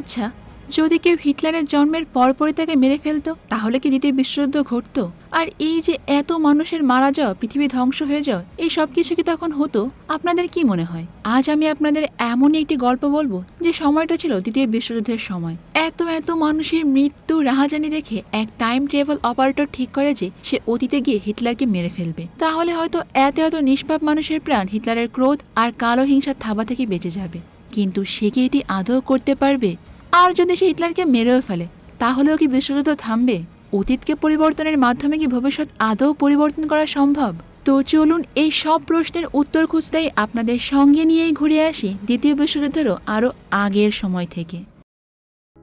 আচ্ছা যদি কেউ হিটলারের জন্মের পরপরই তাকে মেরে ফেলতো, তাহলে কি দ্বিতীয় বিশ্বযুদ্ধ ঘটতো? আর এই যে এত মানুষের মারা যাওয়া, পৃথিবী ধ্বংস হয়ে যাওয়া, এই সব কিছু কি তখন হতো? আপনাদের কি মনে হয়? আজ আমি আপনাদের এমনই একটি গল্প বলব, যে সময়টা ছিল দ্বিতীয় বিশ্বযুদ্ধের সময়। এত এত মানুষের মৃত্যু রাহাজানি দেখে এক টাইম ট্রাভেল অপারেটর ঠিক করে যে সে অতীতে গিয়ে হিটলারকে মেরে ফেলবে। তাহলে হয়তো এত এত নিষ্পাপ মানুষের প্রাণ হিটলারের ক্রোধ আর কালো হিংসার থাবা থেকে বেঁচে যাবে। কিন্তু সে কি এটি আদৌ করতে পারবে? আর যদি সে হিটলারকে মেরেও ফেলে, তাহলেও কি বিশ্বযুদ্ধ থামবে? অতীতকে পরিবর্তনের মাধ্যমে কি ভবিষ্যৎ আদৌ পরিবর্তন করা সম্ভব? তো চলুন এই সব প্রশ্নের উত্তর খুঁজতেই আপনাদের সঙ্গে নিয়েই ঘুরে আসি দ্বিতীয় বিশ্বযুদ্ধেরও আরও আগের সময় থেকে।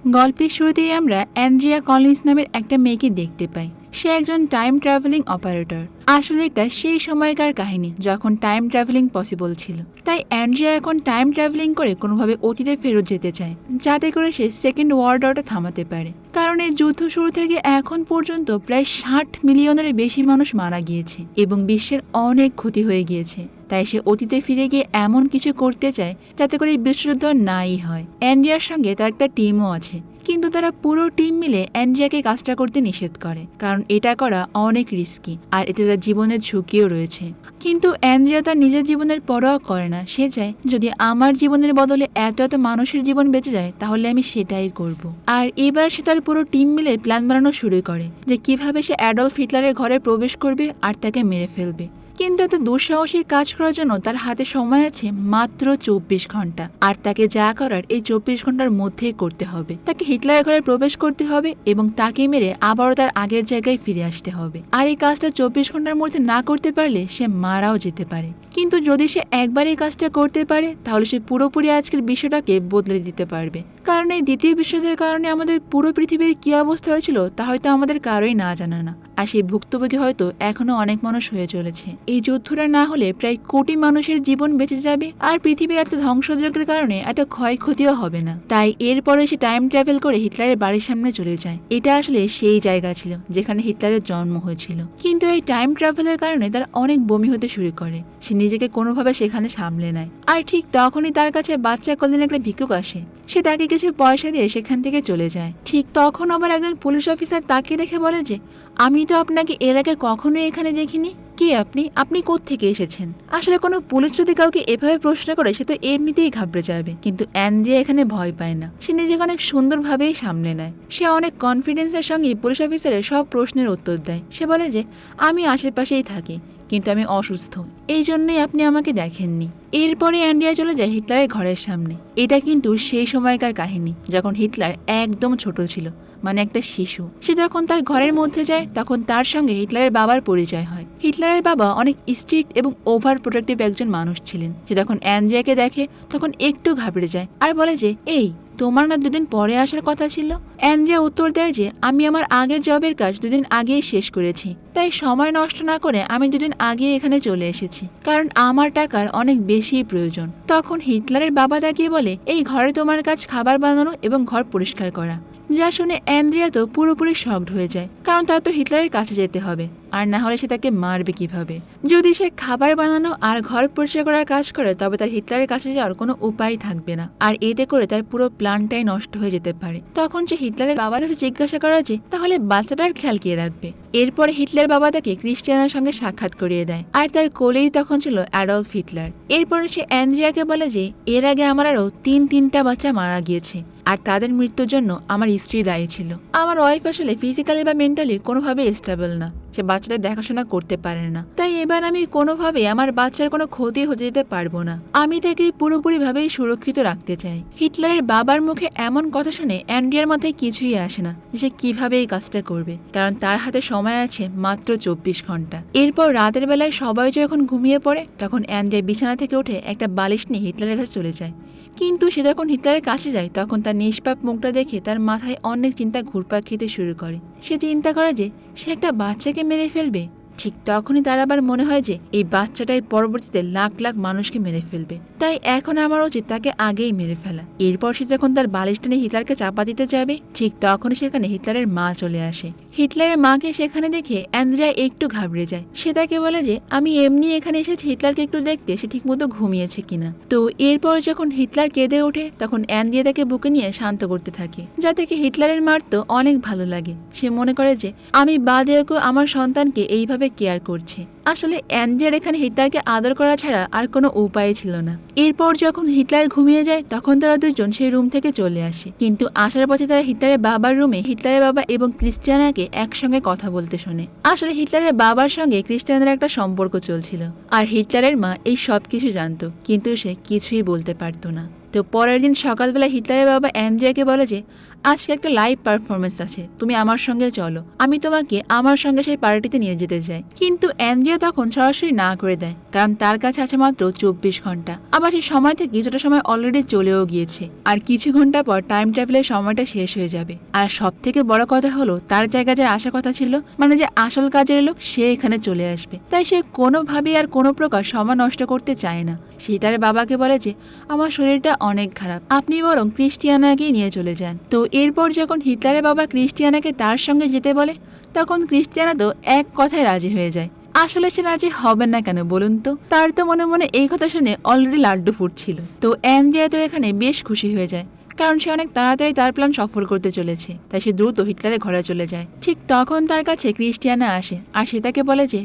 গল্পের শুরুতেই আমরা অ্যান্ড্রিয়া কলিন্স নামের একটা মেয়েকে দেখতে পাই। সে একজন টাইম ট্রাভেলিং অপারেটর আসলে এটা সেই সময়কার কাহিনী, যখন টাইম ট্রাভেলিং পসিবল ছিল। তাই অ্যান্ড্রিয়া এখন টাইম ট্রাভেলিং করে কোনোভাবে অতীতে ফেরত যেতে চায়, যাতে করে সে সেকেন্ড ওয়ার্ল্ড ওয়ারটা থামাতে পারে। কারণ এই যুদ্ধ শুরু থেকে এখন পর্যন্ত প্রায় ষাট মিলিয়নের বেশি মানুষ মারা গিয়েছে এবং বিশ্বের অনেক ক্ষতি হয়ে গিয়েছে। তাই সে অতীতে ফিরে গিয়ে এমন কিছু করতে চায়, যাতে করে বিশ্বযুদ্ধ নাই হয়। অ্যান্ড্রিয়ার সঙ্গে তার একটা টিমও আছে। কিন্তু তারা পুরো টিম মিলে অ্যান্ড্রিয়াকে কাজটা করতে নিষেধ করে, কারণ এটা করা অনেক রিস্কি আর এতে তার জীবনের ঝুঁকিও রয়েছে। কিন্তু অ্যান্ড্রিয়া তার নিজের জীবনের পরোয়া করে না। সে চায়, যদি আমার জীবনের বদলে এত এত মানুষের জীবন বেঁচে যায়, তাহলে আমি সেটাই করব। আর এবার সে তার পুরো টিম মিলে প্ল্যান বানানো শুরু করে, যে কীভাবে সে অ্যাডলফ হিটলারের ঘরে প্রবেশ করবে আর তাকে মেরে ফেলবে। কিন্তু এত দুঃসাহসী কাজ করার জন্য তার হাতে সময় আছে মাত্র চব্বিশ ঘণ্টা। আর তাকে যা করার এই চব্বিশ ঘণ্টার মধ্যেই করতে হবে। তাকে হিটলারের ঘরে প্রবেশ করতে হবে এবং তাকে মেরে আবারও তার আগের জায়গায় ফিরে আসতে হবে। আর এই কাজটা চব্বিশ ঘণ্টার মধ্যে না করতে পারলে সে মারাও যেতে পারে। কিন্তু যদি সে একবার এই কাজটা করতে পারে, তাহলে সে পুরোপুরি আজকের বিষয়টাকে বদলে দিতে পারবে। কারণ এই দ্বিতীয় বিশ্বযুদ্ধের কারণে আমাদের পুরো পৃথিবীর কি অবস্থা হয়েছিল তা হয়তো আমাদের কারোই না জানা না। আর সেই ভুক্তভোগী হয়তো এখনও অনেক মানুষ হয়ে চলেছে। এই যুদ্ধটা না হলে প্রায় কোটি মানুষের জীবন বেঁচে যাবে আর পৃথিবীর এত ধ্বংসযজ্ঞের কারণে এত ক্ষয়ক্ষতিও হবে না। তাই এরপরে সে টাইম ট্রাভেল করে হিটলারের বাড়ির সামনে চলে যায়। এটা আসলে সেই জায়গা ছিল যেখানে হিটলারের জন্ম হয়েছিল। কিন্তু এই টাইম ট্রাভেলের কারণে তার অনেক বমি হতে শুরু করে। সে নিজেকে কোনোভাবে সেখানে সামলে নেয়। আর ঠিক তখনই তার কাছে বাচ্চা কোনদিন একটা ভিক্ষুক আসে। সে তাকে কিছু পয়সা দিয়ে সেখান থেকে চলে যায়। ঠিক তখন আবার একজন পুলিশ অফিসার তাকে দেখে বলে যে, আমি তো আপনাকে এর আগে কখনোই এখানে দেখিনি। কে আপনি? আপনি থেকে এসেছেন? আসলে কোনো পুলিশ যদি কাউকে এভাবে প্রশ্ন করে, সে তো এমনিতেই ঘাবড়ে যাবে। কিন্তু অ্যান্ড্রিয়া এখানে ভয় পায় না। সে নিজেকে অনেক সুন্দরভাবেই সামলে নেয়। সে অনেক কনফিডেন্সের সঙ্গে পুলিশ অফিসারের সব প্রশ্নের উত্তর দেয়। সে বলে যে, আমি আশেপাশেই থাকি, কিন্তু আমি অসুস্থ। এই জন্যই আপনি আমাকে দেখেননি। এরপরে অ্যান্ডিয়া চলে যায় হিটলারের ঘরের সামনে। এটা কিন্তু সেই সময়কার কাহিনী, যখন হিটলার একদম ছোট ছিল মানে একটা শিশু। সে যখন তার ঘরের মধ্যে যায়, তখন তার সঙ্গে হিটলারের বাবার পরিচয় হয়। হিটলারের বাবা অনেক স্ট্রিক্ট এবং ওভার প্রোটেক্টিভ একজন মানুষ ছিলেন। সে যখন অ্যান্ড্রিয়াকে দেখে, তখন একটু ঘাবড়ে যায় আর বলে যে, এই, তোমার না দুদিন পরে আসার কথা ছিল? অ্যান্ড্রিয়া উত্তর দেয় যে, আমি আমার আগের জবের কাজ দুদিন আগেই শেষ করেছি। তাই সময় নষ্ট না করে আমি দুদিন আগে এখানে চলে এসেছি। কারণ আমার টাকার অনেক বেশি প্রয়োজন। তখন হিটলারের বাবা তাকিয়ে বলে, এই ঘরে তোমার কাজ খাবার বানানো এবং ঘর পরিষ্কার করা। যা শুনে অ্যান্দ্রিয়া তো পুরোপুরি শকড হয়ে যায়, কারণ তার তো হিটলারের কাছে যেতে হবে। আর না হলে সে তাকে মারবে কীভাবে? যদি সে খাবার বানানো আর ঘর পরিষ্কার করার কাজ করে, তবে তার হিটলারের কাছে যাওয়ার কোনো উপায় থাকবে না। আর এতে করে তার পুরো প্ল্যানটাই নষ্ট হয়ে যেতে পারে। তখন সে হিটলারের বাবার কাছে জিজ্ঞাসা করা যে, তাহলে বাচ্চাটার খেয়াল কে রাখবে? এরপরে হিটলার বাবা তাকে ক্রিস্টিয়ানার সঙ্গে সাক্ষাৎ করিয়ে দেয়। আর তার কোলেই তখন ছিল অ্যাডলফ হিটলার। এরপরে সে অ্যান্ড্রিয়াকে বলে যে, এর আগে আমার আরও তিন তিনটা বাচ্চা মারা গিয়েছে, আর তাদের মৃত্যুর জন্য আমার স্ত্রী দায়ী ছিল। আমার ওয়াইফ আসলে ফিজিক্যালি বা মেন্টালি কোনোভাবে স্টেবল না। সে বাচ্চাদের দেখাশোনা করতে পারে না। তাই এবার আমি কোনোভাবে আমার বাচ্চার কোনো ক্ষতি হতে দিতে পারব না। আমি তাকে পুরোপুরিভাবেই সুরক্ষিত রাখতে চাই। হিটলারের বাবার মুখে এমন কথা শুনে অ্যান্ড্রিয়ার মাথায় কিছুই আসে না যে সে কীভাবে এই কাজটা করবে, কারণ তার হাতে সময় আছে মাত্র চব্বিশ ঘণ্টা। এরপর রাতের বেলায় সবাই যখন ঘুমিয়ে পড়ে, তখন অ্যান্ডিয়া বিছানা থেকে উঠে একটা বালিশ নিয়ে হিটলারের কাছে চলে যায়। কিন্তু সে যখন হিটলারের কাছে যায়, তখন তার নিষ্পাপ মুখটা দেখে তার মাথায় অনেক চিন্তা ঘুরপাক খেতে শুরু করে। সে চিন্তা করে যে, সে একটা বাচ্চাকে মেরে ফেলবে। ঠিক তখনই তার আবার মনে হয় যে, এই বাচ্চাটাই পরবর্তীতে লাখ লাখ মানুষকে মেরে ফেলবে। তাই এখন আমার উচিত তাকে আগেই মেরে ফেলা। এরপর সে যখন তার বালিশটা নিয়ে হিটলারকে চাপা দিতে যাবে, ঠিক তখনই সেখানে হিটলারের মা চলে আসে। হিটলারের মাকে সেখানে দেখে অ্যান্দ্রিয়া একটু ঘাবড়ে যায়। সে তাকে বলে যে, আমি এমনি এখানে এসেছি, হিটলারকে একটু দেখতে, সে ঠিকমতো ঘুমিয়েছে কিনা? তো এরপর যখন হিটলার কেঁদে ওঠে, তখন অ্যান্দ্রিয়া তাকে বুকে নিয়ে শান্ত করতে থাকে, যা থেকে হিটলারের মার তো অনেক ভালো লাগে। সে মনে করে যে, আমি বাদেওকেও আমার সন্তানকে এইভাবে কেয়ার করছে। আসলে অ্যান্ড্রিয়ার এখানে হিটলারকে আদর করা ছাড়া আর কোনো উপায় ছিল না। এরপর যখন হিটলার ঘুমিয়ে যায়, তখন তারা দুজন সেই রুম থেকে চলে আসে। কিন্তু আসার পথে তারা হিটলারের বাবার রুমে হিটলারের বাবা এবং ক্রিস্টিয়ানাকে একসঙ্গে কথা বলতে শোনে। আসলে হিটলারের বাবার সঙ্গে ক্রিস্টিয়ানের একটা সম্পর্ক চলছিল, আর হিটলারের মা এই সব কিছু জানতো, কিন্তু সে কিছুই বলতে পারতো না। তো পরের দিন সকালবেলা হিটলারের বাবা অ্যান্ড্রিয়াকে বলে যে আজকে একটা লাইভ পারফরমেন্স আছে। তুমি আমার সঙ্গে চলো। আমি তোমাকে আমার সঙ্গে সেই পার্টিতে নিয়ে যেতে চাই। কিন্তু অ্যান্ড্রিয়া তখন সরাসরি না করে দেয়, কারণ তার কাছে আছে মাত্র চব্বিশ ঘণ্টা। আবার সেই সময় থেকে কিছুটা সময় অলরেডি চলেও গিয়েছে। আর কিছু ঘণ্টা পর টাইম ট্রাভেলের সময়টা শেষ হয়ে যাবে। আর সব থেকে বড় কথা হলো, তার জায়গায় যার আসার কথা ছিল মানে যে আসল কাজের লোক, সে এখানে চলে আসবে। তাই সে কোনোভাবেই আর কোনো প্রকার সময় নষ্ট করতে চায় না। সে তার বাবাকে বলে যে, আমার শরীরটা অনেক খারাপ। আপনি বরং ক্রিস্টিয়ানাকেই নিয়ে চলে যান। তো এরপর যখন হিটলারের বাবা ক্রিস্টিয়ানাকে তার সঙ্গে যেতে বলে, তখন ক্রিস্টিয়ানা তো এক কথায় রাজি হয়ে যায়। আসলে সে রাজি হবে না কেন বলুন তো? তার তো মনে মনে এই কথা শুনে অলরেডি লাড্ডু ফুটছিল। তো অ্যান্ড্রিয়া তো এখানে বেশ খুশি হয়ে যায়। কারণ সে অনেক তাড়াতাড়ি তার প্ল্যান সফল করতে চলেছে, তাই সে দ্রুত হিটলারের ঘরে চলে যায়। ঠিক তখন তার কাছে ক্রিস্টিয়ানা আসে, আর সে তাকে বলে যে,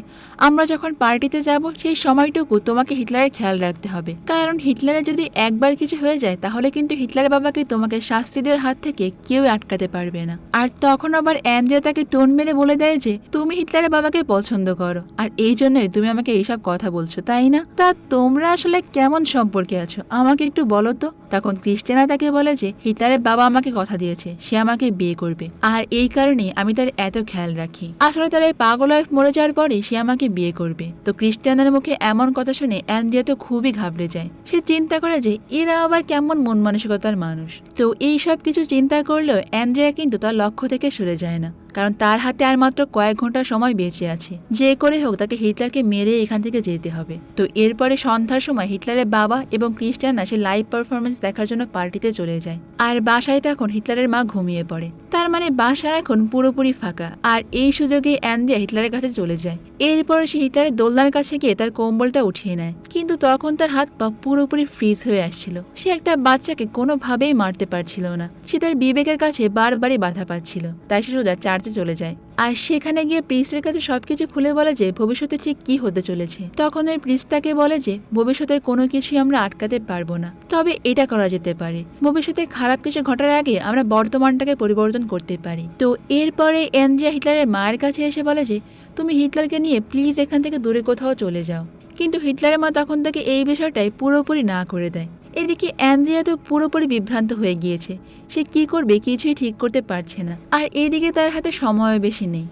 আমরা যখন পার্টিতে যাব, সেই সময়টুকু তোমাকে হিটলারের খেয়াল রাখতে হবে। কারণ হিটলারের যদি একবার কিছু হয়ে যায়, তাহলে কিন্তু হিটলারের বাবাকে তোমাকে শাস্তি দেওয়ার হাত থেকে কেউ আটকাতে পারবে না। আর তখন আবার অ্যান্ড্রিয়া তাকে টোন মেরে বলে দেয় যে, তুমি হিটলারের বাবাকে পছন্দ করো, আর এই জন্যই তুমি আমাকে এইসব কথা বলছো, তাই না? তা তোমরা আসলে কেমন সম্পর্কে আছো? আমাকে একটু বলো তো? তখন ক্রিস্টিয়ানা তাকে বলে যে হিটলারের বাবা আমাকে কথা দিয়েছে, সে আমাকে বিয়ে করবে। আর এই কারণে আমি তার এত খেয়াল রাখি। আসলে তার এই পাগল ওয়াইফ মরে যাওয়ার পরে সে আমাকে বিয়ে করবে। তো ক্রিস্টিয়ানের মুখে এমন কথা শুনে অ্যান্ড্রিয়া তো খুবই ঘাবড়ে যায়। সে চিন্তা করে যে এরা আবার কেমন মন মানসিকতার মানুষ। তো এই সব কিছু চিন্তা করলেও অ্যান্ড্রিয়া কিন্তু তার লক্ষ্য থেকে সরে যায় না। কারণ তার হাতে আর মাত্র কয়েক ঘণ্টা সময় বেঁচে আছে। যে করে হোক, তাকে হিটলারকে মেরে এখান থেকে যেতে হবে। তো এরপরে সন্ধ্যার সময় হিটলারের বাবা এবং ক্রিস্টিয়ানা সে লাইভ পারফরমেন্স দেখার জন্য পার্টিতে চলে যায়। আর বাসায় তখন হিটলারের মা ঘুমিয়ে পড়ে। তার মানে বাসা এখন পুরোপুরি ফাঁকা। আর এই সুযোগে অ্যান্ডিয়া হিটলারের কাছে চলে যায়। এরপরে সে হিটলারের দোলনার কাছে গিয়ে তার কম্বলটা উঠিয়ে নেয়। কিন্তু তখন তার হাত পা পুরোপুরি ফ্রিজ হয়ে আসছিল। সে একটা বাচ্চাকে কোনোভাবেই মারতে পারছিল না। সে তার বিবেকের কাছে বারবারই বাধা পাচ্ছিল। তাই সে সোজা চার্চে চলে যায়। আর সেখানে গিয়ে প্রিস্টের কাছে সবকিছু খুলে বলে যে, ভবিষ্যতে ঠিক কি হতে চলেছে। তখন এর প্রিস্ট তাকে বলে যে, ভবিষ্যতের কোনো কিছুই আমরা আটকাতে পারব না। তবে এটা করা যেতে পারে। ভবিষ্যতে খারাপ কিছু ঘটার আগে আমরা বর্তমানটাকে পরিবর্তন করতে পারি। তো এরপরে এন্দ্রিয়া হিটলারের মায়ের কাছে এসে বলে যে, তুমি হিটলারকে নিয়ে প্লিজ এখান থেকে দূরে কোথাও চলে যাও। কিন্তু হিটলারের মা তখন তাকে এই বিষয়টাই পুরোপুরি না করে দেয়। এদিকে অ্যান্দ্রিয়া তো পুরোপুরি বিভ্রান্ত হয়ে গিয়েছে। সে কি করবে কিছুই ঠিক করতে পারছে না। আর এদিকে তার হাতে সময় বেশি নেই।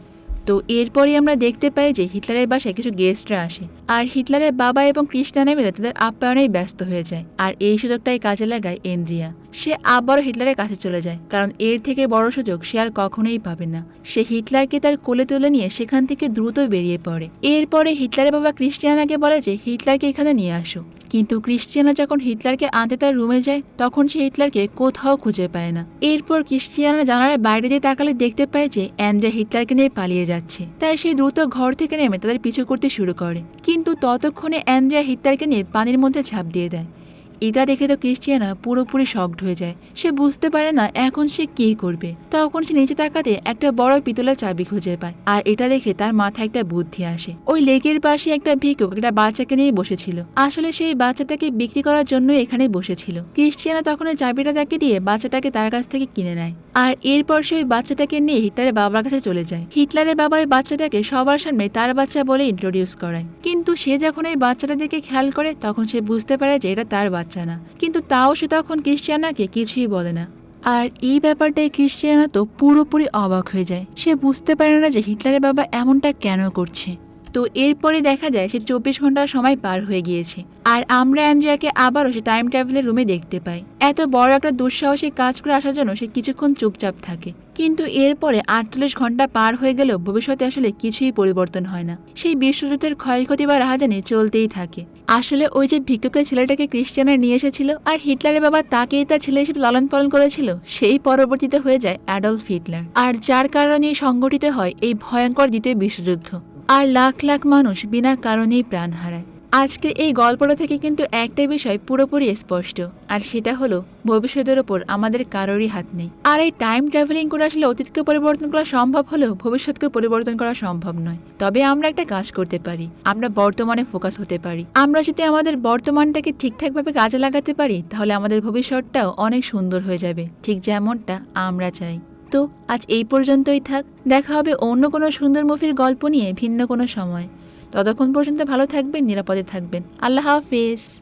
তো এরপরই আমরা দেখতে পাই যে হিটলারের বাসায় কিছু গেস্টরা আসে। আর হিটলারের বাবা এবং ক্রিস্টানে মিলে তাদের আপ্যায়নেই ব্যস্ত হয়ে যায়। আর এই সুযোগটাই কাজে লাগায় এন্দ্রিয়া। সে আবারও হিটলারের কাছে চলে যায়, কারণ এর থেকে বড় সুযোগ সে আর কখনোই পাবে না। সে হিটলারকে তার কোলে তুলে নিয়ে সেখান থেকে দ্রুত বেরিয়ে পড়ে। এরপরে হিটলারের বাবা ক্রিস্টিয়ানাকে বলে যে, হিটলারকে এখানে নিয়ে আসো। কিন্তু ক্রিশ্চিয়ানা যখন হিটলারকে আনতে তার রুমে যায়, তখন সে হিটলারকে কোথাও খুঁজে পায় না। এরপর ক্রিশ্চিয়ানা জানালার বাইরে দিয়ে তাকালে দেখতে পায় যে, অ্যান্ড্রিয়া হিটলারকে নিয়ে পালিয়ে যাচ্ছে। তাই সে দ্রুত ঘর থেকে নেমে তাদের পিছু করতে শুরু করে। কিন্তু ততক্ষণে অ্যান্ড্রিয়া হিটলারকে নিয়ে পানির মধ্যে ঝাঁপ দিয়ে দেয়। এটা দেখে তো ক্রিস্টিয়ানা পুরোপুরি শকড হয়ে যায়। সে বুঝতে পারে না এখন সে কি করবে। তখন সে নিচে তাকাতে একটা বড় পিতলের চাবি খুঁজে পায় আর এটা দেখে তার মাথায় একটা বুদ্ধি আসে। ওই লেকের পাশে একটা ভিক্ষুক একটা বাচ্চাকে নিয়ে বসেছিল। আসলে সেই বাচ্চাটাকে বিক্রি করার জন্য এখানে বসেছিল। ক্রিস্টিয়ানা তখন ওই চাবিটা তাকে দিয়ে বাচ্চাটাকে তার কাছ থেকে কিনে নেয়। আর এরপর সে ওই বাচ্চাটাকে নিয়ে হিটলারের বাবার কাছে চলে যায়। হিটলারের বাবা ওই বাচ্চাটাকে সবার সামনে তার বাচ্চা বলে ইন্ট্রোডিউস করায়। কিন্তু সে যখন এই বাচ্চাটা দিকে খেয়াল করে, তখন সে বুঝতে পারে যে এটা তার বাচ্চা না। কিন্তু তাও সে তখন ক্রিশ্চিয়ানাকে কিছুই বলে না। আর এই ব্যাপারটায় ক্রিশ্চিয়ানা তো পুরোপুরি অবাক হয়ে যায়। সে বুঝতে পারে না যে হিটলারের বাবা এমনটা কেন করছে। তো এরপরে দেখা যায় সে চব্বিশ ঘণ্টার সময় পার হয়ে গিয়েছে। আর আমরা অ্যাঞ্জিয়াকে আবারও সে টাইম ট্রাভেলের রুমে দেখতে পাই। এত বড় একটা দুঃসাহসিক কাজ করে আসার জন্য সে কিছুক্ষণ চুপচাপ থাকে। কিন্তু এরপরে আটচল্লিশ ঘণ্টা পার হয়ে গেলেও ভবিষ্যতে আসলে কিছুই পরিবর্তন হয় না। সেই বিশ্বযুদ্ধের ক্ষয়ক্ষতি বা রাহাজানি চলতেই থাকে। আসলে ওই যে ভিক্ষুকের ছেলেটাকে ক্রিশ্চিয়ানের নিয়ে এসেছিল আর হিটলারের বাবা তাকেই তার ছেলে হিসেবে লালন পালন করেছিল, সেই পরবর্তীতে হয়ে যায় অ্যাডলফ হিটলার। আর যার কারণে সংগঠিত হয় এই ভয়ঙ্কর দ্বিতীয় বিশ্বযুদ্ধ। আর লাখ লাখ মানুষ বিনা কারণেই প্রাণ হারায়। আজকে এই গল্পটা থেকে কিন্তু একটাই বিষয় পুরোপুরি স্পষ্ট, আর সেটা হলো ভবিষ্যতের ওপর আমাদের কারোরই হাত নেই। আর এই টাইম ট্রাভেলিং করে আসলে অতীতকে পরিবর্তন করা সম্ভব হলেও ভবিষ্যৎকে পরিবর্তন করা সম্ভব নয়। তবে আমরা একটা কাজ করতে পারি, আমরা বর্তমানে ফোকাস হতে পারি। আমরা যদি আমাদের বর্তমানটাকে ঠিকঠাকভাবে কাজে লাগাতে পারি, তাহলে আমাদের ভবিষ্যৎটাও অনেক সুন্দর হয়ে যাবে, ঠিক যেমনটা আমরা চাই। তো আজ এই পর্যন্তই থাক। দেখা হবে অন্য কোনো সুন্দর মুভির গল্প নিয়ে ভিন্ন কোনো সময়। ততক্ষণ পর্যন্ত ভালো থাকবেন, নিরাপদে থাকবেন। আল্লাহ হাফেজ।